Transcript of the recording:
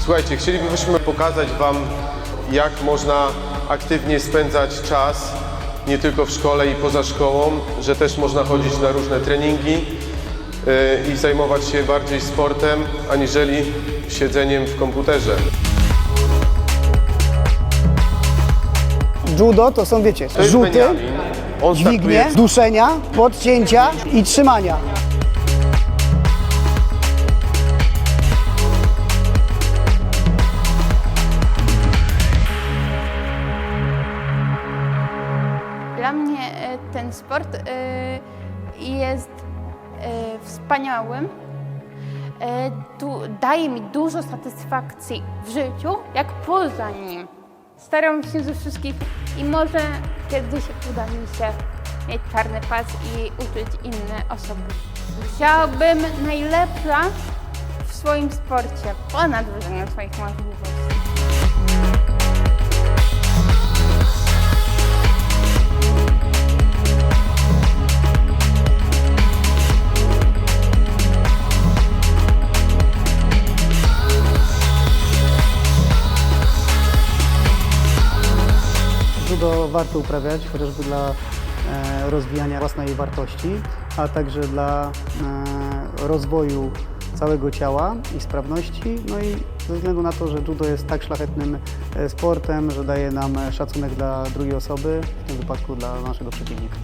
Słuchajcie, chcielibyśmy pokazać Wam, jak można aktywnie spędzać czas, nie tylko w szkole i poza szkołą, że też można chodzić na różne treningi yy, i zajmować się bardziej sportem, aniżeli siedzeniem w komputerze. Judo to są, wiecie, To rzuty, dźwignie, duszenia, podcięcia i trzymania. Dla mnie e, ten sport e, jest e, wspaniałym. Du, daje mi dużo satysfakcji w życiu, jak poza nim. Staram się ze wszystkich i może kiedyś uda mi się mieć czarny pas i uczyć inne osoby. Chciałabym najlepsza w swoim sporcie, ponad wyżenie swoich możliwości. Judo warto uprawiać, chociażby dla e, rozwijania własnej wartości, a także dla e, rozwoju całego ciała i sprawności. No i ze względu na to, że judo jest tak szlachetnym e, sportem, że daje nam szacunek dla drugiej osoby, w tym wypadku dla naszego przeciwnika.